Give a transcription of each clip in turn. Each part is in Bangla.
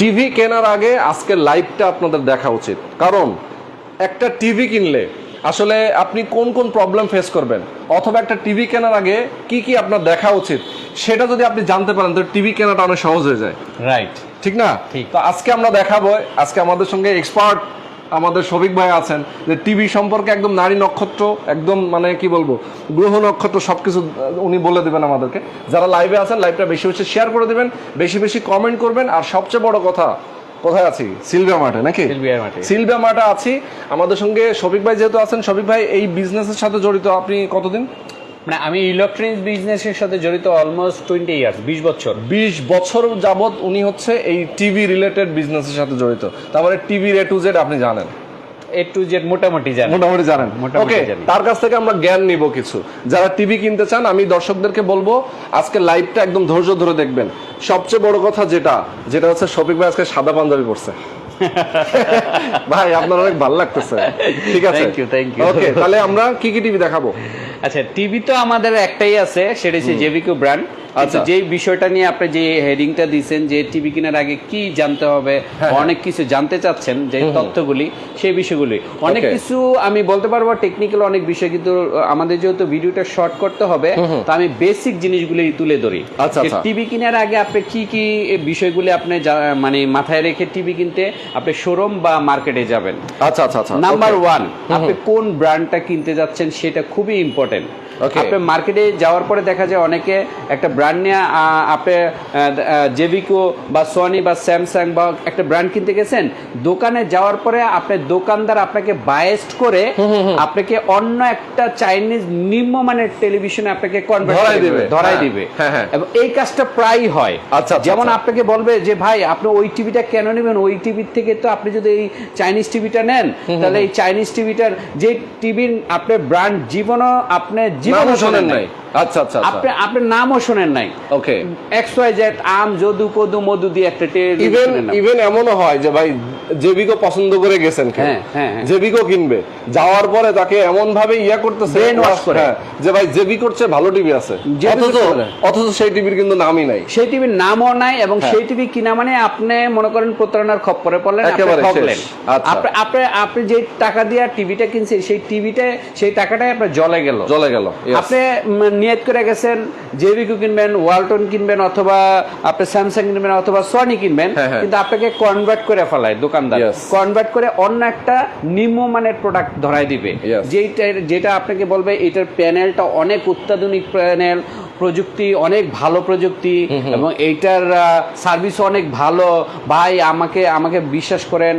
টিভি কেনার আগে আজকের লাইভটা আপনাদের দেখা উচিত। কারণ একটা টিভি কিনলে আসলে আপনি কোন কোন প্রবলেম ফেস করবেন? অথবা একটা টিভি কেনার আগে কি কি আপনার দেখা উচিত? সেটা যদি আপনি জানতে পারেন তো টিভি কেনাটা অনেক সহজ হয়ে যায়। রাইট ঠিক না? ঠিক। তো আজকে আমরা দেখাবো আজকে আমাদের সঙ্গে এক্সপার্ট আমাদের শফিক ভাই আছেন যে টিভি সম্পর্কে একদম নারী নক্ষত্র একদম মানে কি বলব গ্রহ নক্ষত্র সবকিছু আহ, উনি বলে দেবেন আমাদেরকে। যারা লাইভে আছেন লাইভটা বেশি বেশি শেয়ার করে দেবেন বেশি বেশি কমেন্ট করবেন আর সবচেয়ে বড় কথা কোথায় আছি? সিলভিয়া মাঠে নাকি? সিলভিয়া মাঠে। সিলভিয়া মাঠে আছি। আমাদের সঙ্গে শফিক ভাই যেহেতু আছেন শফিক ভাই এই বিজনেসের সাথে জড়িত আপনি কতদিন? মানে আমি ইলেকট্রনিক্স বিজনেসের সাথে জড়িত অলমোস্ট টোয়েন্টি ইয়ার্স বিশ বছর। বিশ বছর যাবত উনি হচ্ছে এই টিভি রিলেটেড বিজনেসের সাথে জড়িত। তারপরে টিভির এ টু জেড আপনি জানেন। এ টু জেড মোটামুটি জানি মোটামুটি জানেন। ওকে তার কাছ থেকে আমরা জ্ঞান নিব কিছু। যারা টিভি কিনতে চান আমি দর্শকদেরকে বলব আজকে লাইভটা একদম ধৈর্য ধরে দেখবেন। সবচেয়ে বড় কথা যেটা যেটা হচ্ছে শফিক ভাই আজকে সাদা পাঞ্জাবি পড়ছে ভাই আপনার অনেক ভালো লাগতেছে। ঠিক আছে? Thank you, thank you. ওকে তাহলে আমরা কি কি টিভি দেখাবো? আচ্ছা টিভি তো আমাদের একটাই আছে সেটা হচ্ছে জেভিকো ব্র্যান্ড আচ্ছা আচ্ছা। যে বিষয়টা নিয়ে আপনি যে হেডিংটা দিয়েছেন যে টিভি কেনার আগে কি জানতে হবে হ্যাঁ, অনেক কিছু জানতে চাচ্ছেন যে তথ্যগুলি সেই বিষয়গুলি। অনেক কিছু আমি বলতে পারব টেকনিক্যাল অনেক বিষয় কিন্তু আমাদের যেহেতু ভিডিওটা শর্ট করতে হবে তো আমি বেসিক জিনিসগুলি তুলে ধরি। আচ্ছা, আচ্ছা। টিভি কেনার আগে আপনি কি কি বিষয়গুলি আপনি মানে মাথায় রেখে টিভি কিনতে আপনি শোরুম বা মার্কেটে যাবেন? আচ্ছা আচ্ছা আচ্ছা। Number okay. ওয়ান আপনি কোন ব্র্যান্ডটা কিনতে যাচ্ছেন সেটা খুবই ইম্পর্টেন্ট hotel. আপনি মার্কেটে যাওয়ার পরে দেখা যায় অনেকে একটা ব্র্যান্ড নিয়ে আপনি জেভিকো বা সোনি বা স্যামসাং বা একটা ব্র্যান্ড কিনতে গেছেন। দোকানে যাওয়ার পরে আপনি দোকানদার আপনাকে বায়েস্ট করে আপনাকে অন্য একটা চাইনিজ নিম্নমানের টেলিভিশনে আপনাকে ধরাই দিবে। ধরাই হ্যাঁ, দিবে। হ্যাঁ, হ্যাঁ। এবং এই কাজটা প্রায়ই হয়। আচ্ছা, আচ্ছা, যেমন আচ্ছা। আপনাকে বলবে যে ভাই আপনি ওই টিভিটা কেন নেবেন? ওই টিভির থেকে তো আপনি যদি এই চাইনিজ টিভিটা নেন তাহলে এই চাইনিজ টিভিটার যে টিভির আপনি ব্র্যান্ড জীবনও আপনি নামও শোনেন নাই? আচ্ছা আচ্ছা আচ্ছা। আপনি আপনার নামও শোনেন নাই। ওকে এক্স ওয়াই জেড আম যদু পদু মধু দিয়ে একটা ইভেন ইভেন এমনও হয় যে ভাই জেবিকো পছন্দ করে গেছেন হ্যাঁ, হ্যাঁ, হ্যাঁ। জেবিকো কিনবে। যাওয়ার পরে তাকে এমন ভাবে ইয়া করতেছে Brain wash করে। হ্যাঁ, যে ভাই জেবিকোর চেয়ে ভালো টিভি আছে। অথচ অথচ সেই টিভির কিন্তু নামই নাই। সেই টিভির নামও নাই এবং হ্যাঁ। সেই টিভি কিনা মানে আপনি মনে করেন প্রতারণার খপ্পরে পড়লেন আপনি একেবারে ঠকলেন। আচ্ছা। আপনি আপনি আপনি যে টাকা দিয়ে টিভিটা কিনছেন সেই টিভিটা সেই টাকাটাই আপনার জলে গেল। জলে গেল আপনি নিয়ত করে গেছেন জেভিকো কিনবেন ওয়ালটন কিনবেন অথবা আপনি স্যামসাং কিনবেন অথবা সনি কিনবেন হ্যাঁ, হ্যাঁ। কিন্তু আপনাকে কনভার্ট করে ফেলায় দোকানদার। কনভার্ট করে অন্য একটা নিম্ন নিম্নমানের প্রোডাক্ট ধরাই দিবে। যেটা আপনাকে বলবে এটার প্যানেলটা অনেক অত্যাধুনিক প্যানেল প্রযুক্তি অনেক ভালো প্রযুক্তি এবং এইটার সার্ভিস অনেক ভালো। ভাই আমাকে আমাকে বিশ্বাস করেন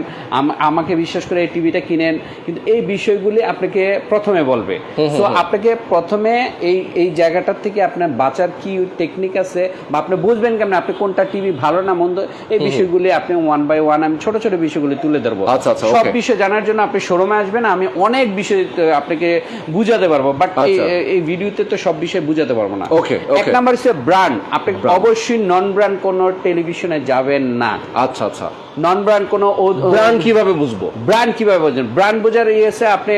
আমাকে বিশ্বাস করে এই টিভিটা কিনেন। কিন্তু এই বিষয়গুলি আপনাকে প্রথমে বলবে। সো আপনাকে প্রথমে এই এই জায়গাটার থেকে আপনার বাঁচার কি টেকনিক আছে বা আপনি বুঝবেন কেমন আপনি কোনটা টিভি ভালো না মন্দ এই বিষয়গুলি আপনি ওয়ান বাই ওয়ান আমি ছোট ছোট বিষয়গুলি তুলে ধরবো। আচ্ছা, আচ্ছা, সব. বিষয় জানার জন্য আপনি শোরুমে আসবেন আমি অনেক বিষয় আপনাকে বুঝাতে পারব। বাট আচ্ছা। এই ভিডিওতে তো সব বিষয় বুঝাতে পারব না। Okay, এক নাম্বার হচ্ছে ব্র্যান্ড আপনি অবশ্যই নন ব্র্যান্ড কোনো টেলিভিশনে যাবেন না। আচ্ছা আচ্ছা। নন ব্র্যান্ড কোনো ব্র্যান্ড কীভাবে বুঝব? ব্র্যান্ড কীভাবে বুঝবেন? ব্র্যান্ড বোঝার ইয়েছে আপনি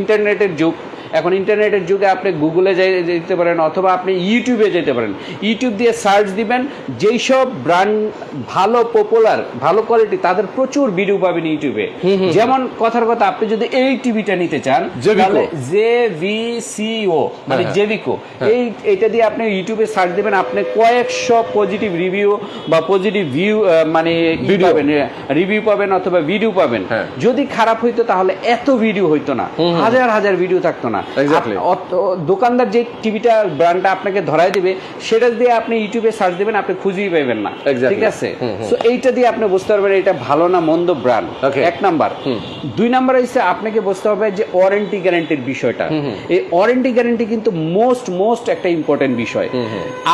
ইন্টারনেটের যুগ। এখন ইন্টারনেটের যুগে আপনি গুগলে যাই- যেতে পারেন অথবা আপনি ইউটিউবে যেতে পারেন। ইউটিউব দিয়ে সার্চ দিবেন যেই সব ব্র্যান্ড ভালো পপুলার ভালো কোয়ালিটি তাদের প্রচুর ভিডিও পাবেন ইউটিউবে। যেমন কথার কথা আপনি যদি এই টিভিটা নিতে চান। তাহলে জে ভি সিও মানে হ্যাঁ। জেভিকো। এই এটা দিয়ে আপনি ইউটিউবে সার্চ দিবেন আপনি কয়েকশো পজিটিভ রিভিউ বা পজিটিভ ভিউ মানে Video। পাবেন রিভিউ পাবেন অথবা ভিডিও পাবেন। হ্যাঁ। যদি খারাপ হইতো তাহলে এত ভিডিও হইতো না। হাজার হাজার ভিডিও থাকতো না। দোকানদার যে টিভিটা ব্র্যান্ডটা আপনাকে ধরাই দিবে সেটা দিয়ে আপনি ইউটিউবে সার্চ দিবেন আপনি খুঁজেই পাবেন না। ঠিক আছে? সো এইটা দিয়ে আপনি বুঝতে পারবেন এটা ভালো না মন্দ ব্র্যান্ড এক নাম্বার। দুই নাম্বার হচ্ছে আপনাকে বুঝতে হবে যে ওয়ারেন্টি গ্যারান্টির বিষয়টা। এই ওয়ারেন্টি গ্যারান্টি কিন্তু মোস্ট মোস্ট একটা ইম্পর্টেন্ট বিষয়।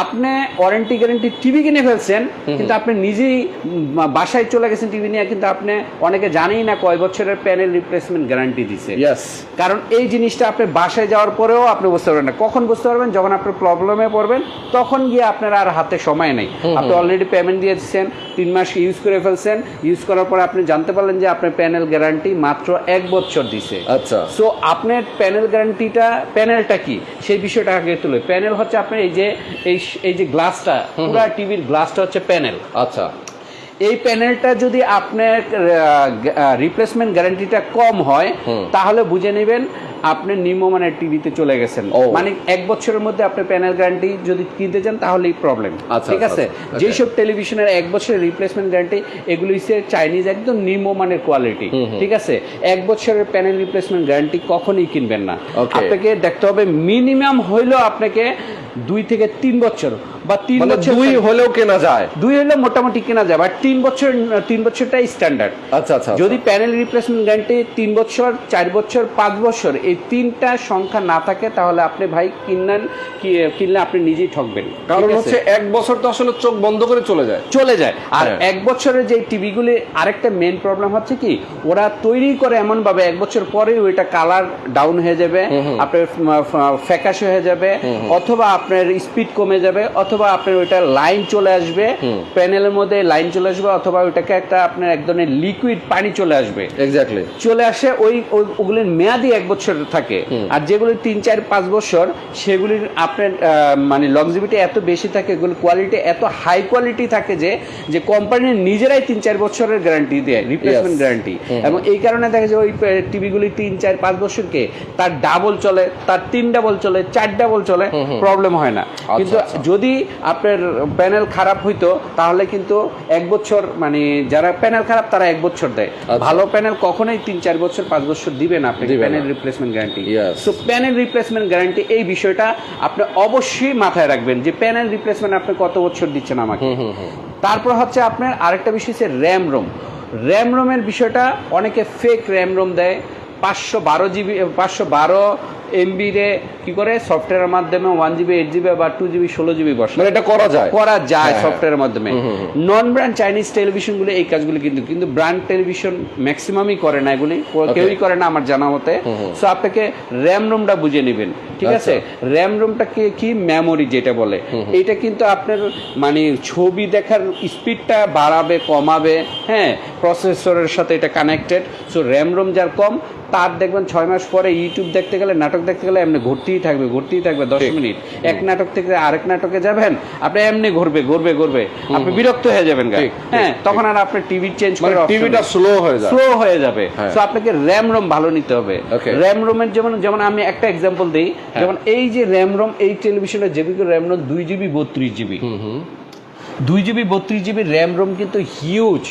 আপনি ওয়ারেন্টি গ্যারান্টি টিভি কিনে ফেলছেন কিন্তু আপনি নিজেই বাসায় চলে গেছেন টিভি নিয়ে কিন্তু আপনি অনেকে জানেই না কয় বছরের প্যানেল রিপ্লেসমেন্ট গ্যারান্টি দিছে। কারণ এই জিনিসটা আপনি বাসায় যাওয়ার পরেও আপনি বুঝতে পারবেন না। কখন বুঝতে পারবেন? যখন আপনি প্রবলেমে পড়বেন তখন গিয়ে আপনার আর হাতে সময় নেই। আপনি অলরেডি পেমেন্ট দিয়ে দিচ্ছেন তিন মাস ইউজ করে ফেলছেন ইউজ করার পরে আপনি জানতে পারলেন যে আপনার প্যানেল গ্যারান্টি মাত্র এক বছর দিছে। আচ্ছা। সো আপনার প্যানেল গ্যারান্টিটা প্যানেলটা কি? সেই বিষয়টা আগে তুলে। প্যানেল হচ্ছে আপনার এই যে এই এই যে গ্লাসটা পুরো টিভির গ্লাসটা হচ্ছে প্যানেল আচ্ছা। এই প্যানেলটা যদি আপনার রিপ্লেসমেন্ট গ্যারান্টিটা কম হয় তাহলে বুঝে নেবেন আপনি নিম্নমানের টিভিতে চলে গেছেন। মানে এক বছরের মধ্যে আপনি প্যানেল গ্যারান্টি যদি কিনতে চান তাহলেই প্রবলেম আচ্ছা, ঠিক আচ্ছা, আছে? আচ্ছা, যেসব টেলিভিশনের এক বছরের রিপ্লেসমেন্ট গ্যারান্টি এগুলো হচ্ছে চাইনিজ একদম নিম্নমানের কোয়ালিটি ঠিক আছে? এক বছরের প্যানেল রিপ্লেসমেন্ট গ্যারান্টি কখনোই কিনবেন না। আপনাকে দেখতে হবে মিনিমাম হইলেও আপনাকে দুই থেকে তিন বছর বা তিন মানে বছর দুই হলেও কেনা যায়। দুই হলে মোটামুটি কেনা যায় বাট তিন বছর তিন বছরটাই স্ট্যান্ডার্ড আচ্ছা আচ্ছা যদি প্যানেল রিপ্লেসমেন্ট গ্যারান্টি তিন বছর চার বছর পাঁচ বছর এই তিনটা সংখ্যা না থাকে তাহলে আপনি ভাই কিনলেন কিনলে আপনি নিজেই ঠকবেন। কারণ হচ্ছে এক বছর তো আসলে চোখ বন্ধ করে চলে যায়। চলে যায়। আর হ্যাঁ। এক বছরের যে টিভিগুলি আরেকটা মেন প্রবলেম হচ্ছে কি ওরা তৈরি করে এমন ভাবে এক বছর পরে ওইটা কালার ডাউন হয়ে যাবে আপনার ফ্যাকাশে হয়ে যাবে অথবা আপনার স্পিড কমে যাবে অথবা আপনার ওইটা লাইন চলে আসবে প্যানেলের মধ্যে লাইন চলে আসবে অথবা ওইটাকে একটা আপনার এক ধরনের লিকুইড পানি চলে আসবে। এক্স্যাক্টলি চলে আসে ওই ওই- ওগুলির মেয়াদি এক বছর থাকে। আর যেগুলি তিন চার পাঁচ বছর সেগুলির আপনার মানে লংজিভিটি এত বেশি থাকে এগুলো কোয়ালিটি এত হাই কোয়ালিটি থাকে যে যে কোম্পানির নিজেরাই তিন চার বছরের গ্যারান্টি দেয় রিপ্লেসমেন্ট গ্যারান্টি এবং এই কারণে দেখা যায় ওই টিভিগুলি তিন চার পাঁচ বছরকে তার ডাবল চলে তার তিন ডাবল চলে চার ডাবল চলে প্রবলেম হয় না। কিন্তু আচ্ছা। যদি আপনার প্যানেল খারাপ হইতো তাহলে কিন্তু এক বছর মানে যারা প্যানেল খারাপ তারা এক বছর দেয়। আচ্ছা। ভালো প্যানেল কখনোই তিন চার বছর পাঁচ বছর দিবে না আপনি panel replacement guarantee so so panel replacement guarantee এই বিষয়টা আপনি অবশ্যই মাথায় রাখবেন যে প্যানেল রিপ্লেসমেন্ট আপনি কত বছর দিচ্ছেন আমাকে। তারপর হচ্ছে আপনার আরেকটা বিষয় হচ্ছে র্যাম রোম র্যাম রোমের বিষয়টা অনেকে ফেক র্যাম রোম দেয়। পাঁচশো বারো জিবি পাঁচশো বারো এমবি রে কি করে? সফটওয়্যারের মাধ্যমে ওয়ান জিবি এইট জিবি বা টু জিবি ষোলো জিবি বসে। মানে এটা করা যায়। করা যায় হ্যাঁ। সফটওয়্যারের মাধ্যমে। নন ব্র্যান্ড চাইনিজ টেলিভিশনগুলো এই কাজগুলো কিন্তু কিন্তু ব্র্যান্ড টেলিভিশন ম্যাক্সিমামই করে না এগুলি। কেউই করে না আমার জানা মতে। সো আপনাকে র্যাম রুমটা বুঝে নেবেন। ঠিক আছে? র্যাম রুমটা কি কি? মেমোরি যেটা বলে। এটা কিন্তু আপনার মানে ছবি দেখার স্পিডটা বাড়াবে কমাবে। হ্যাঁ? প্রসেসরের সাথে এটা কানেক্টেড সো র্যাম রুম যার কম তার দেখবেন ছয় মাস পরে ইউটিউব দেখতে গেলে নাটক দেখতে গেলে এমনি ঘুরতেই থাকবে ঘুরতেই থাকবে দশ মিনিট। এক নাটক থেকে আরেক নাটকে যাবেন আপনি এমনি ঘুরবে ঘুরবে ঘুরবে। আপনি বিরক্ত হয়ে যাবেন হ্যাঁ তখন আর আপনি টিভি চেঞ্জ করে টিভিটা স্লো হয়ে যায় স্লো হয়ে যাবে। হ্যাঁ। সো আপনাকে র্যাম রোম ভালো নিতে হবে। র্যাম রোমের যেমন যেমন আমি একটা এক্সাম্পল দিই। যেমন এই যে র্যাম রোম এই টেলিভিশনের যেবিকে র্যাম রোম দুই জিবি বত্রিশ জিবি দুই জিবি বত্রিশ জিবি র্যাম রোম কিন্তু হিউজ।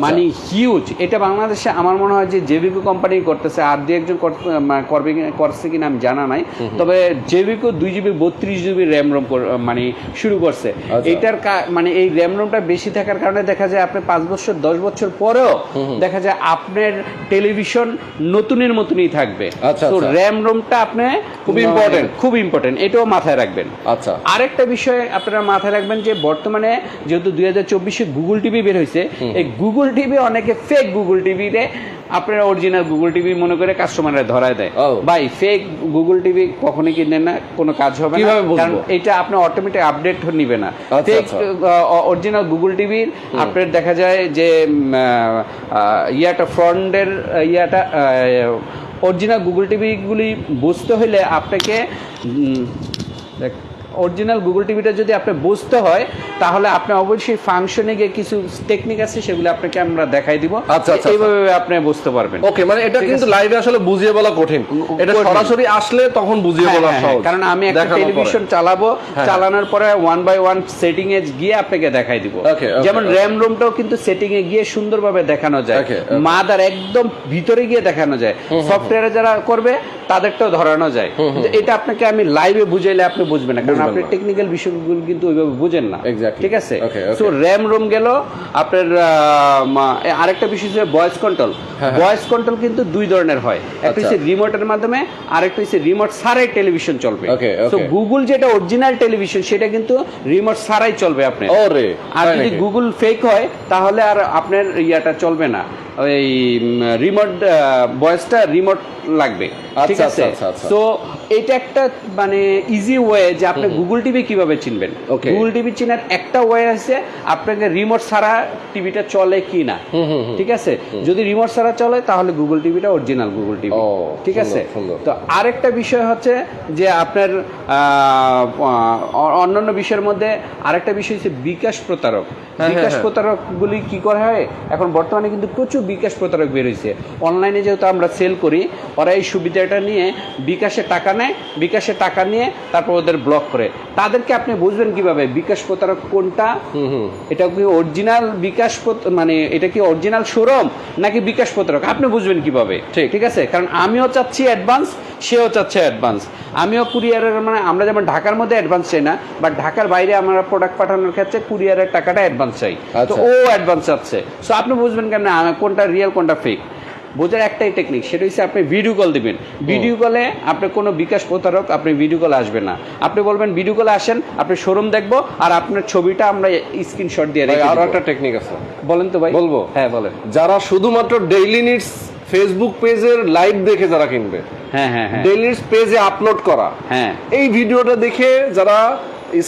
মানে হিউজ এটা বাংলাদেশে আমার মনে হয় যে জেবিকো কোম্পানি করতেছে আর দু একজন কর- করবে করছে কিনা আমি জানা নাই। তবে জেবিকো দুই জিবি বত্রিশ জিবি র্যাম রোম মানে শুরু করছে। আচ্ছা। এটার মানে এই র্যাম রোমটা বেশি থাকার কারণে দেখা যায় আপনি পাঁচ বছর দশ বছর পরেও দেখা যায় আপনার টেলিভিশন নতুনের মতনই থাকবে। আচ্ছা, তো আচ্ছা। র্যাম রোমটা আপনি খুব ইম্পর্টেন্ট খুব ইম্পর্টেন্ট এটাও মাথায় রাখবেন। আচ্ছা। আরেকটা বিষয় আপনারা মাথায় রাখবেন যে বর্তমানে যেহেতু দুই হাজার চব্বিশে গুগল টিভি বের হয়েছে এই গুগল টিভি অনেকে ফেক গুগল টিভিতে আপনারা অরিজিনাল গুগল টিভি মনে করে কাস্টমাররা ধরায় দেয়। ভাই ফেক গুগল টিভি কখনই কিনেন না কোনো কাজ হবে না। কারণ এটা আপনার অটোমেটিক আপডেট নিবে না। ফেক। অরিজিনাল গুগল টিভির আপনার দেখা যায় যে ইয়াটা ফ্রন্টের ইয়াটা অরিজিনাল গুগল টিভিগুলি বুঝতে হলে আপনাকে অরিজিনাল গুগল টিভিটা যদি আপনি বুঝতে হয় তাহলে আপনি অবশ্যই ফাংশনে গিয়ে কিছু টেকনিক আছে সেগুলো আপনাকে আমরা দেখাই দিব। আচ্ছা, আচ্ছা, এইভাবে আপনি বুঝতে পারবেন। ওকে মানে এটা কিন্তু লাইভে আসলে বুঝিয়ে বলা কঠিন। এটা সরাসরি আসলে তখন বুঝিয়ে হ্যাঁ, বলা হ্যাঁ, হ্যাঁ, সহজ কারণ আমি একটা টেলিভিশন চালাবো হ্যাঁ। চালানোর পরে ওয়ান বাই ওয়ান সেটিং এ গিয়ে আপনাকে দেখাই দিব। যেমন র্যাম রুমটাও কিন্তু সেটিং এ গিয়ে সুন্দরভাবে দেখানো যায়. মাদার একদম ভিতরে গিয়ে দেখানো যায়। সফটওয়্যারে যারা করবে তাদেরটাও ধরানো যায়। এটা আপনাকে আমি লাইভে বুঝাইলে আপনি বুঝবেন না। কারণ বুঝবেন আপনি টেকনিক্যাল বিষয়গুলো কিন্তু ওইভাবে বুঝেন না। ঠিক আছে. সো র্যাম রুম গেল আপনার আরেকটা বিষয় হচ্ছে ভয়েস কন্ট্রোল। ভয়েস কন্ট্রোল কিন্তু দুই ধরনের হয়। একটা আচ্ছা। হচ্ছে রিমোটের মাধ্যমে আরেকটা হচ্ছে রিমোট ছাড়াই টেলিভিশন চলবে। তো গুগল যেটা অরিজিনাল টেলিভিশন সেটা কিন্তু রিমোট ছাড়াই চলবে আপনার। আর যদি গুগল ফেক হয় তাহলে আর আপনার ইয়াটা চলবে না। ওই রিমোট ভয়েসটা রিমোট লাগবে। ঠিক আচ্ছা, আছে? আচ্ছা, আচ্ছা। তো এটা একটা মানে ইজি ওয়ে যে আপনি গুগল টিভি কীভাবে চিনবেন. গুগল টিভি চিনার একটা ওয়ে আছে আপনাকে রিমোট ছাড়া টিভিটা চলে কি না। ঠিক আছে? যদি রিমোট ছাড়া চলে তাহলে গুগল টিভিটা অরিজিনাল গুগল টিভি ঠিক আছে। তো আরেকটা বিষয় হচ্ছে যে আপনার অন্যান্য বিষয়ের মধ্যে আরেকটা বিষয় হচ্ছে বিকাশ প্রতারক। হ্যাঁ, বিকাশ হ্যাঁ। প্রতারকগুলি কি করা হয়? এখন বর্তমানে কিন্তু প্রচুর বিকাশ প্রতারক বেরোইছে অনলাইনে যেহেতু আমরা সেল করি ওরা এই সুবিধাটা নিয়ে বিকাশে টাকা নেয় বিকাশে টাকা নিয়ে তারপর ওদের ব্লক করে। তাদেরকে আপনি বুঝবেন কীভাবে? বিকাশ প্রতারক কোনটা? এটা কি অরিজিনাল বিকাশ মানে এটা কি অরিজিনাল শোরুম নাকি বিকাশ প্রতারক? আপনি বুঝবেন কীভাবে? ঠিক। ঠিক আছে? কারণ আমিও চাচ্ছি অ্যাডভান্স সেও চাচ্ছে অ্যাডভান্স আমিও কুরিয়ারের মানে আমরা যেমন ঢাকার মধ্যে অ্যাডভান্স চাই না বাট ঢাকার বাইরে আমরা প্রোডাক্ট পাঠানোর ক্ষেত্রে কুরিয়ারের টাকাটা অ্যাডভান্স চাই। তো আচ্ছা। ও অ্যাডভান্স চাচ্ছে। সো আপনি বুঝবেন কেন কোনটা রিয়েল কোনটা ফেক বোঝার একটাই টেকনিক সেটা হচ্ছে আপনি ভিডিও কল দিবেন। ভিডিও কলে আপনি কোনো বিকাশ প্রতারক আপনি ভিডিও কলে আসবে না। আপনি বলবেন ভিডিও কলে আসেন আপনি শোরুম দেখব আর আপনার ছবিটা আমরা স্ক্রিনশট দিয়ে রেখে আরও একটা টেকনিক আছে। বলেন তো ভাই। বলব? হ্যাঁ বলেন। যারা শুধুমাত্র ডেইলি নিডস ফেসবুক পেজের লাইভ দেখে যারা কিনবে হ্যাঁ হ্যাঁ হ্যাঁ। ডেইলি নিডস পেজে আপলোড করা হ্যাঁ। এই ভিডিওটা দেখে যারা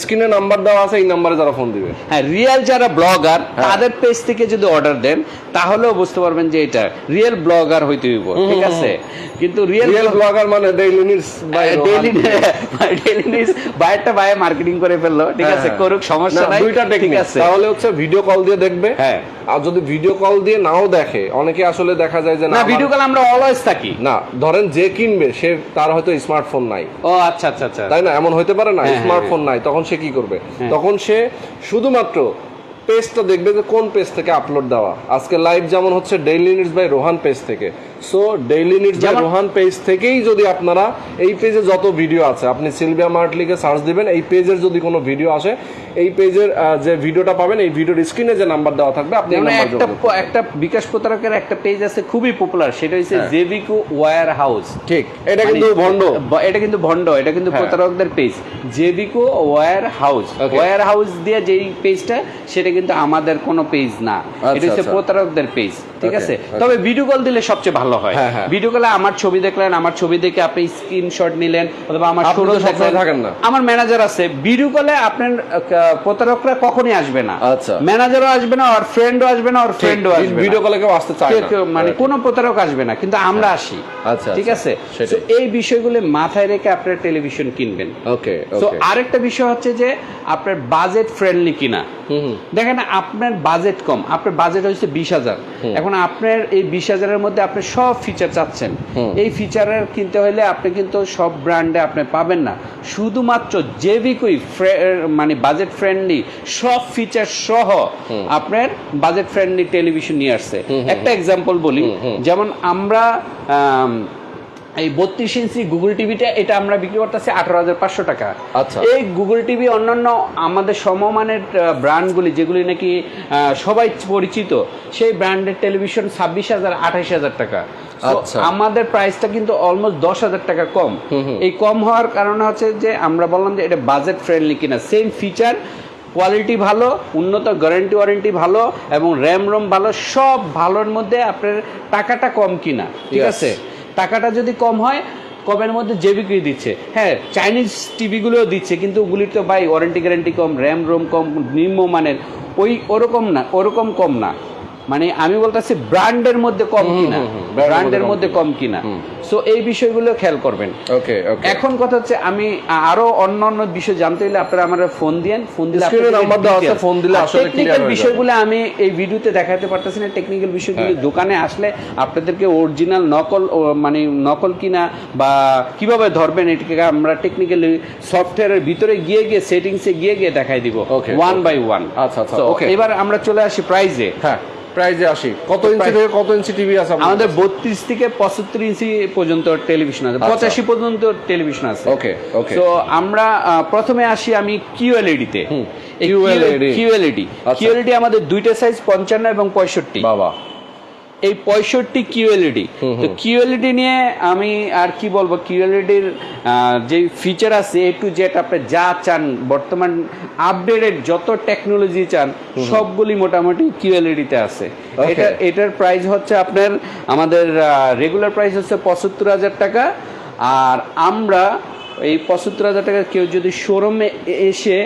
স্ক্রিনে নাম্বার দেওয়া আছে এই নাম্বারে যারা ফোন দিবে। হ্যাঁ রিয়েল যারা ব্লগার হ্যাঁ। তাদের পেজ থেকে যদি অর্ডার দেন তাহলেও বুঝতে পারবেন যে এটা রিয়েল ব্লগার হইতে হইব ঠিক আছে? কিন্তু রিয়েল রিয়েল ব্লগার মানে daily by daily daily news বাইরটা বাইরে মার্কেটিং করে ফেলল ঠিক হ্যাঁ, আছে? করুক সমস্যা নাই দুইটা টেকনিক আছে। তাহলে হচ্ছে ভিডিও কল দিয়ে দেখবে। হ্যাঁ। আর যদি ভিডিও কল দিয়ে নাও দেখে অনেকে আসলে দেখা যায় যে না ভিডিও কল আমরা অলওয়েজ থাকি। না ধরেন যে কিনবে সে তার হয়তো স্মার্টফোন নাই। ও আচ্ছা আচ্ছা আচ্ছা। তাই না? এমন হতে পারে না হ্যাঁ, হ্যাঁ, স্মার্টফোন নাই তখন সে কি করবে? হ্যাঁ। তখন সে শুধুমাত্র পেজটা দেখবে যে কোন পেজ থেকে আপলোড দেওয়া। আজকে লাইভ যেমন হচ্ছে daily news by Rohan page থেকে। So daily needs by Rohan page থেকেই যদি আপনারা এই পেজে যত ভিডিও আছে আপনি সিলভিয়া মার্ট লিখে সার্চ দিবেন এই পেজের যদি কোনো ভিডিও আসে এই পেজের যে ভিডিওটা পাবেন এই ভিডিওর স্ক্রিনে যে নাম্বার দেওয়া থাকবে আপনি একটা একটা বিকাশ প্রতারকের একটা পেজ আছে খুবই পপুলার সেটা হচ্ছে। জেবিকো ওয়্যার হাউস ঠিক এটা কিন্তু মানে- ভন্ড এটা কিন্তু ভন্ড এটা কিন্তু হ্যাঁ। প্রতারকদের পেজ জেবিকো ওয়্যার হাউস ওয়্যার হাউস দিয়ে যেই পেজটা সেটা কিন্তু আমাদের কোনো পেজ না। আচ্ছা, এটা হচ্ছে আচ্ছা। প্রতারকদের পেজ ঠিক আছে? তবে ভিডিও কল দিলে সবচেয়ে ভালো হয়। হ্যাঁ, হ্যাঁ। ভিডিও কলে আমার ছবি দেখলেন আমার ছবি দেখে আপনি স্ক্রিনশট নিলেন অথবা আমার তো দেখলেন। থাকেন না। আমার ম্যানেজার আছে। ভিডিও কলে আপনার প্রতারকরা কখনই আসবে না। আচ্ছা। ম্যানেজারও আসবে না আর ফ্রেন্ডও আসবে না আর ফ্রেন্ডও আসবে ভিডিও কলে কেউ আসতে চায় না। মানে কোনো প্রতারক আসবে না। কিন্তু আমরা আসি। আচ্ছা, ঠিক আচ্ছা, আছে? সেটাই। এই বিষয়গুলো মাথায় রেখে আপনার টেলিভিশন কিনবেন। ওকে তো আরেকটা বিষয় হচ্ছে যে আপনার বাজেট ফ্রেন্ডলি কিনা। দেখেন আপনার বাজেট কম। আপনার বাজেট হচ্ছে বিশ হাজার। এখন আপনার এই বিশ হাজারের মধ্যে আপনি সব ফিচার চাচ্ছেন। এই ফিচারের কিনতে হলে আপনি কিন্তু সব ব্র্যান্ডে আপনি পাবেন না। শুধুমাত্র জেভিকুই মানে বাজেট ফ্রেন্ডলি সব ফিচার সহ আপনার বাজেট ফ্রেন্ডলি টেলিভিশন নিয়ে আসছে। একটা এক্সাম্পল বলি। যেমন আমরা আম, এই বত্রিশ ইঞ্চি গুগল টিভিটা এটা আমরা বিক্রি করতেছি আঠারো হাজার পাঁচশো টাকা। আচ্ছা। এই গুগল টিভি অন্যান্য আমাদের সমমানের ব্র্যান্ডগুলি যেগুলি নাকি সবাই পরিচিত সেই ব্র্যান্ডের টেলিভিশন ছাব্বিশ হাজার আঠাশ হাজার টাকা। আচ্ছা। আমাদের প্রাইসটা কিন্তু অলমোস্ট দশ হাজার টাকা কম। এই কম হওয়ার কারণে হচ্ছে যে আমরা বললাম যে এটা বাজেট ফ্রেন্ডলি কিনা। সেম ফিচার কোয়ালিটি ভালো উন্নত গ্যারেন্টি ওয়ারেন্টি ভালো এবং র্যাম রোম ভালো সব ভালোর মধ্যে আপনার টাকাটা কম কিনা। ঠিক আছে? টাকাটা যদি কম হয় কমের মধ্যে যে বিক্রি দিচ্ছে? হ্যাঁ চাইনিজ টিভিগুলোও দিচ্ছে, কিন্তু ওগুলির তো ভাই ওয়ারেন্টি গ্যারেন্টি কম র্যাম রোম কম, নিম্নমানের, ওই ওরকম না, ওরকম কম না। মানে আমি বলতেছি ব্র্যান্ডের মধ্যে কম কিনা। ব্র্যান্ডের মধ্যে কম কিনা। সো এই বিষয়গুলো খেয়াল করবেন। ওকে ওকে এখন কথা হচ্ছে আমি আরও অন্য অন্য বিষয় জানতে হলে আপনারা আমার ফোন দিয়েন। ফোন দিলে number দেওয়া আছে, phone দিলে আসলে টেকনিক্যাল বিষয়গুলো আমি এই ভিডিওতে দেখাতে পারতেছি না। টেকনিক্যাল বিষয়গুলো হ্যাঁ। দোকানে আসলে আপনাদেরকে অরিজিনাল নকল মানে নকল কিনা বা কীভাবে ধরবেন এটাকে আমরা টেকনিক্যালি সফটওয়্যারের ভিতরে গিয়ে গিয়ে সেটিংসে গিয়ে গিয়ে দেখাই দিব। ওয়ান বাই ওয়ান আচ্ছা, আচ্ছা, okay. এবার আমরা চলে আসি প্রাইজে হ্যাঁ। প্রাইজে আসি। কত ইঞ্চি থেকে কত ইঞ্চি টিভি আছে আমাদের? বত্রিশ থেকে পঁচাত্তর ইঞ্চি পর্যন্ত টেলিভিশন আছে। আচ্ছা। পঁচাশি পর্যন্ত টেলিভিশন আছে। ওকে ওকে। তো আমরা প্রথমে আসি আমি কিউএলইডি তে। QLED QLED. কিউএলইডি আমাদের দুইটা সাইজ পঞ্চান্ন এবং পঁয়ষট্টি। বাবা। এই পঁয়ষট্টি কিউএলইডি তো কিউএলইডি নিয়ে আমি আর কি বলব কিউএলইডির যে ফিচার আছে এ টু জেড আপনি যা চান বর্তমান আপডেটেড যত টেকনোলজি চান সবগুলি মোটামুটি কিউএলইডিতে আছে। এটা এটার প্রাইস হচ্ছে আপনার আমাদের রেগুলার প্রাইস হচ্ছে পঁচাত্তর হাজার টাকা। আর আমরা এই পঁচাত্তর হাজার টাকা কেউ যদি শোরুমে এসে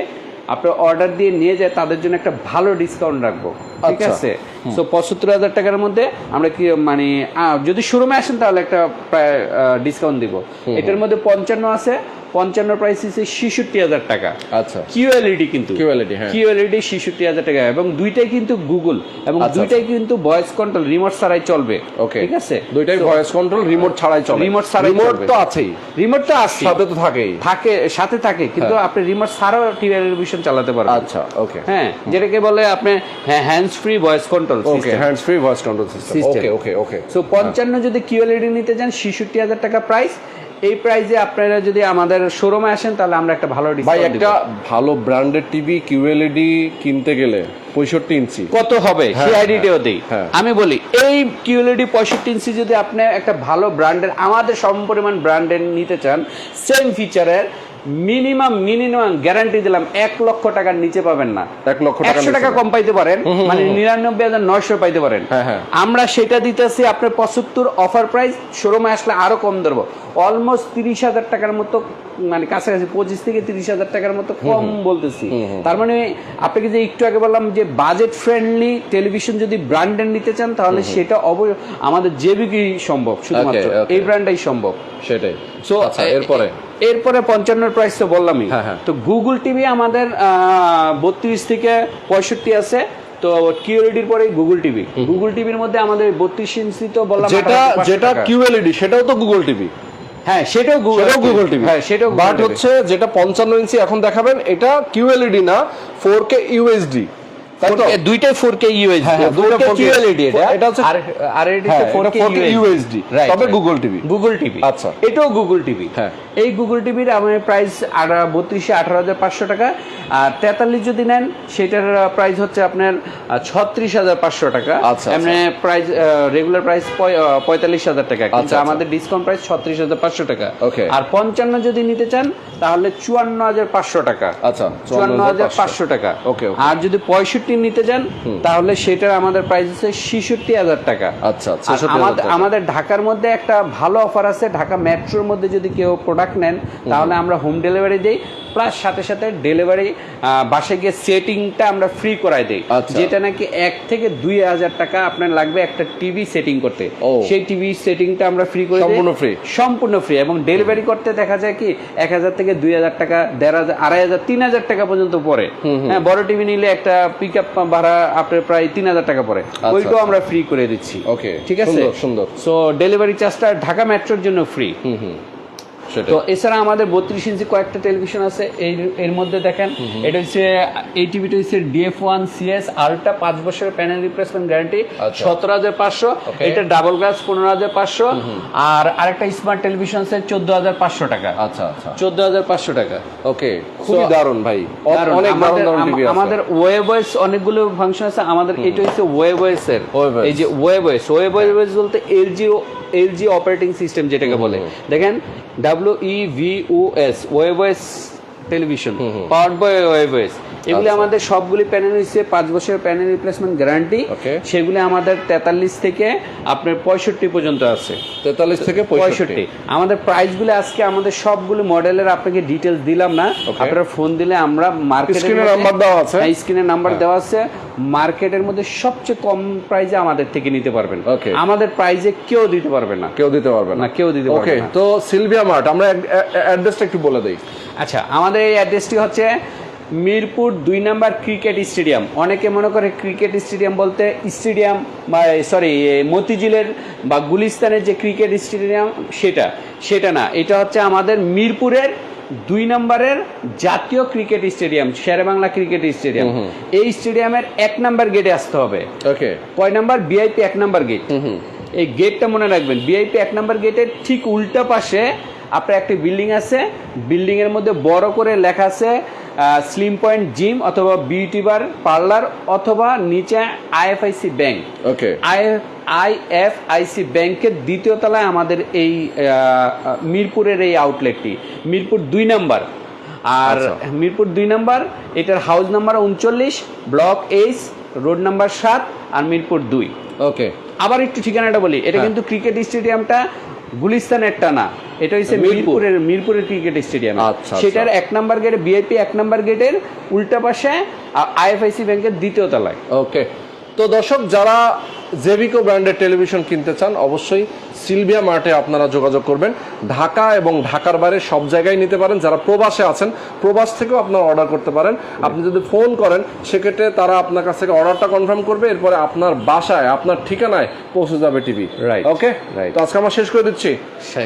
আপনার অর্ডার দিয়ে নিয়ে যায় তাদের জন্য একটা ভালো ডিসকাউন্ট রাখব। ঠিক আচ্ছা। আছে? তো পঁচাত্তর হাজার টাকার মধ্যে আমরা কি মানে যদি শোরুমে আসেন তাহলে একটা প্রায় ডিসকাউন্ট দিব। এটার মধ্যে পঞ্চান্ন আছে। পঞ্চান্ন প্রাইস ছেষট্টি হাজার টাকা। আচ্ছা। কিউএলইডি কিন্তু। QLED, হ্যাঁ। কিউএলইডি ছেষট্টি হাজার টাকা। এবং দুইটাই কিন্তু গুগল এবং আচ্ছা, দুইটাই কিন্তু ভয়েস কন্ট্রোল রিমোট ছাড়াই চলবে। ওকে ঠিক আছে? দুইটাই ভয়েস কন্ট্রোল রিমোট ছাড়াই চলে। Remote ছাড়াই রিমোট তো আছেই। রিমোট তো আছে সাথে তো থাকেই। থাকে সাথে থাকে। কিন্তু আপনি রিমোট ছাড়াও টিভি টেলিভিশন চালাতে পারবেন। আচ্ছা ওকে হ্যাঁ যেটাকে বলে আপনি hands free voice control okay hands free voice control system okay okay okay so পঞ্চান্ন যদি কিউএলইডি নিতে চান ছেষট্টি হাজার টাকা প্রাইস এই প্রাইসে আপনারা যদি আমাদের শোরুমে আসেন তাহলে আমরা একটা ভালো ভাই একটা ভালো ব্র্যান্ডের টিভি কিউএলইডি কিনতে গেলে পঁয়ষট্টি ইঞ্চি। কত হবে? হ্যাঁ, সেই আইডিটাও দিই। হ্যাঁ। আমি বলি এই কিউএলইডি পঁয়ষট্টি ইঞ্চি যদি আপনি একটা ভালো ব্র্যান্ডের আমাদের সমপরিমাণ ব্র্যান্ডের নিতে চান সেম ফিচারের মিনিমাম মিনিমাম গ্যারান্টি দিলাম এক লক্ষ টাকার নিচে পাবেন না। এক লক্ষ একশো টাকা কম পাইতে পারেন মানে নিরানব্বই হাজার নয়শো পাইতে পারেন। হ্যাঁ, হ্যাঁ। আমরা সেটা দিতেছি আপনার পঁচাত্তর অফার প্রাইস শোরুমে আসলে আরও কম ধরবো। অলমোস্ট তিরিশ হাজার টাকার মতো মানে কাছাকাছি পঁচিশ থেকে তিরিশ হাজার টাকার মতো কম বলতেছি। তার মানে আপনাকে যে একটু আগে বললাম যে বাজেট ফ্রেন্ডলি টেলিভিশন যদি ব্র্যান্ডের নিতে চান তাহলে সেটা অবশ্য আমাদের জেবিকি সম্ভব শুধুমাত্র. এই ব্র্যান্ডটাই সম্ভব। সেটাই। সো আচ্ছা এরপরে? এরপরে পঞ্চান্নর প্রাইস তো বললামই। হ্যাঁ, হ্যাঁ। তো গুগল টিভি আমাদের বত্রিশ থেকে পঁয়ষট্টি আছে। তো কিউরিটির পরে গুগল টিভি গুগল টিভির মধ্যে আমাদের বত্রিশ ইঞ্চি তো বললাম যেটা যেটা কিউএলইডি সেটাও তো গুগল টিভি হ্যাঁ সেটাও গুগল সেটাও গুগল টিভি হ্যাঁ সেটাও বাট হচ্ছে যেটা পঞ্চান্ন ইঞ্চি এখন দেখাবেন এটা কিউএলইডি না ফোর কে ইউএসডি দুইটাই ফোর কে ইউএসডি দুইটা 4K কিউএলইডি এটা এটা হচ্ছে- আর আর এটা ফোর এটা কে 4K UHD, তবে Google TV গুগল টিভি আচ্ছা। এটাও গুগল টিভি হ্যাঁ। এই গুগল টিভির আমার প্রাইস বত্রিশে আঠারো হাজার পাঁচশো টাকা আর তেতাল্লিশ যদি নেন সেটার প্রাইস হচ্ছে আপনার ছত্রিশ হাজার পাঁচশো টাকা। আচ্ছা, এমনি প্রাইস রেগুলার প্রাইস পঁয়তাল্লিশ হাজার টাকা। কিন্তু আচ্ছা, আচ্ছা। আমাদের ডিসকাউন্ট প্রাইস ছত্রিশ হাজার পাঁচশো টাকা। Okay. আর পঞ্চান্ন যদি নিতে চান তাহলে চুয়ান্ন হাজার পাঁচশো টাকা। আচ্ছা চুয়ান্ন হাজার পাঁচশো। টাকা। Okay. আর যদি পঁয়ষট্টি নিতে চান তাহলে সেটার আমাদের প্রাইস হচ্ছে ছেষট্টি হাজার টাকা। আচ্ছা, আমাদের ঢাকার মধ্যে একটা ভালো অফার আছে ঢাকা মেট্রোর মধ্যে যদি কেউ প্রোডাক্ট নেন তাহলে আমরা হোম ডেলিভারি দিই প্লাস সাথে সাথে ডেলিভারি বাসে গিয়ে সেটিংটা আমরা ফ্রি করাই দিই। আচ্ছা। যেটা নাকি এক থেকে দুই হাজার টাকা আপনার লাগবে একটা টিভি সেটিং করতে। সেই টিভি সেটিংটা আমরা ফ্রি করে। সম্পূর্ণ free? সম্পূর্ণ ফ্রি এবং ডেলিভারি করতে দেখা যায় কি এক হাজার থেকে দুই হাজার টাকা দেড় হাজার আড়াই হাজার তিন হাজার টাকা পর্যন্ত পড়ে। হ্যাঁ বড় টিভি নিলে একটা পিক আপ ভাড়া আপনার প্রায় তিন হাজার টাকা পড়ে। ওইটাও আমরা ফ্রি করে দিচ্ছি। ওকে ঠিক আছে? সুন্দর, সুন্দর। সো ডেলিভারি চার্জটা ঢাকা মেট্রোর জন্য ফ্রি হুম হুম। তো এছাড়া আমাদের বত্রিশ ইঞ্চি কয়েকটা টেলিভিশন আছে এই এর মধ্যে দেখেন এটা হচ্ছে এই টিভিটা হচ্ছে ডিএফ ওয়ান সিএস আলট্রা পাঁচ বছরের প্যানেল রিপ্লেসমেন্ট গ্যারান্টি। সতেরো হাজার পাঁচশো এটা ডাবল গ্লাস পনেরো হাজার পাঁচশো আর আরেকটা স্মার্ট টেলিভিশন আছে চোদ্দ হাজার পাঁচশো টাকা। আচ্ছা আচ্ছা। চোদ্দ হাজার পাঁচশো টাকা। ওকে খুবই দারুণ ভাই। আমাদের- আমাদের ওয়েবয়েস অনেকগুলো ফাংশন আছে আমাদের এটা হচ্ছে ওয়েবয়েস এর। WebOS। এই যে ওয়েবয়েস ওয়েবয়েস বলতে এলজি এলজি অপারেটিং সিস্টেম যেটাকে বলে। দেখেন W E V O S webOS television power boy webOS এগুলি আচ্ছা। আমাদের সবগুলি প্যানেল হচ্ছে পাঁচ বছরের প্যানেল রিপ্লেসমেন্ট গ্যারান্টি সেগুলি আমাদের তেতাল্লিশ থেকে আপনার পঁয়ষট্টি পর্যন্ত আছে। তেতাল্লিশ থেকে পঁয়ষট্টি। আমাদের প্রাইসগুলো আজকে আমাদের সবগুলো মডেলের আপনাকে ডিটেলস দিলাম না। আপনারা ফোন দিলে আমরা মার্কেটের number দেওয়া আছে। স্ক্রিনে নাম্বার হ্যাঁ। দেওয়া আছে। মার্কেটের মধ্যে সবচেয়ে কম প্রাইসে আমাদের থেকে নিতে পারবেন. আমাদের প্রাইসে কেউ দিতে পারবে না। কেউ দিতে পারবে না। কেউ দিতে পারবে না। তো সিলভিয়া মার্ট আমরা অ্যাড্রেসটা একটু বলে দিই। আচ্ছা আমাদের এই অ্যাড্রেসটি হচ্ছে মিরপুর দুই নাম্বার ক্রিকেট স্টেডিয়াম। অনেকে মনে করে ক্রিকেট স্টেডিয়াম বলতে স্টেডিয়াম বা সরি মতিঝিলের বা গুলিস্তানের যে ক্রিকেট স্টেডিয়াম সেটা। সেটা না। এটা হচ্ছে আমাদের মিরপুরের দুই নম্বরের জাতীয় cricket stadium Sher e Bangla cricket stadium. এই স্টেডিয়ামের এক নাম্বার গেটে আসতে হবে। ওকে। কয় নাম্বার? বিআইপি এক নাম্বার গেট। এই গেটটা মনে রাখবেন বিআইপি এক নাম্বার গেটের ঠিক উল্টা পাশে আপনার একটি বিল্ডিং আছে। বিল্ডিং এর মধ্যে বড় করে লেখা আছে স্লিম পয়েন্ট জিম অথবা বিউটি বার পার্লার অথবা নিচে IFIC bank okay I IFIC ব্যাংকের দ্বিতীয় তলায় আমাদের এই মিরপুরের এই আউটলেটটি মিরপুর দুই নাম্বার। আর আচ্ছা। মিরপুর দুই নাম্বার এটার হাউস নাম্বার উনচল্লিশ ব্লক এইচ রোড নাম্বার সাত আর মিরপুর দুই। ওকে আবার একটু ঠিকানাটা বলি। এটা হ্যাঁ। কিন্তু ক্রিকেট স্টেডিয়ামটা গুলিস্তানেরটা না এটা হচ্ছে মিরপুর। মিরপুরের মিরপুরের ক্রিকেট স্টেডিয়াম আচ্ছা, সেটার এক নাম্বার গেটে বিআইপি এক নাম্বার গেটের উল্টা পাশে আইএফআইসি ব্যাংকের দ্বিতীয় তলায়। ওকে তো দর্শক যারা জেভিকো ব্র্যান্ডের টেলিভিশন কিনতে চান অবশ্যই সিলভিয়া মার্টে আপনারা যোগাযোগ করবেন। ঢাকা এবং ঢাকার বাইরে সব জায়গায় নিতে পারেন। যারা প্রবাসে আছেন প্রবাস থেকেও আপনারা অর্ডার করতে পারেন। আপনি যদি ফোন করেন সেক্ষেত্রে তারা আপনার কাছ থেকে অর্ডারটা কনফার্ম করবে। এরপরে আপনার বাসায় আপনার ঠিকানায় পৌঁছে যাবে টিভি রাইট ওকে. তো আজকে আমরা শেষ করে দিচ্ছি। জি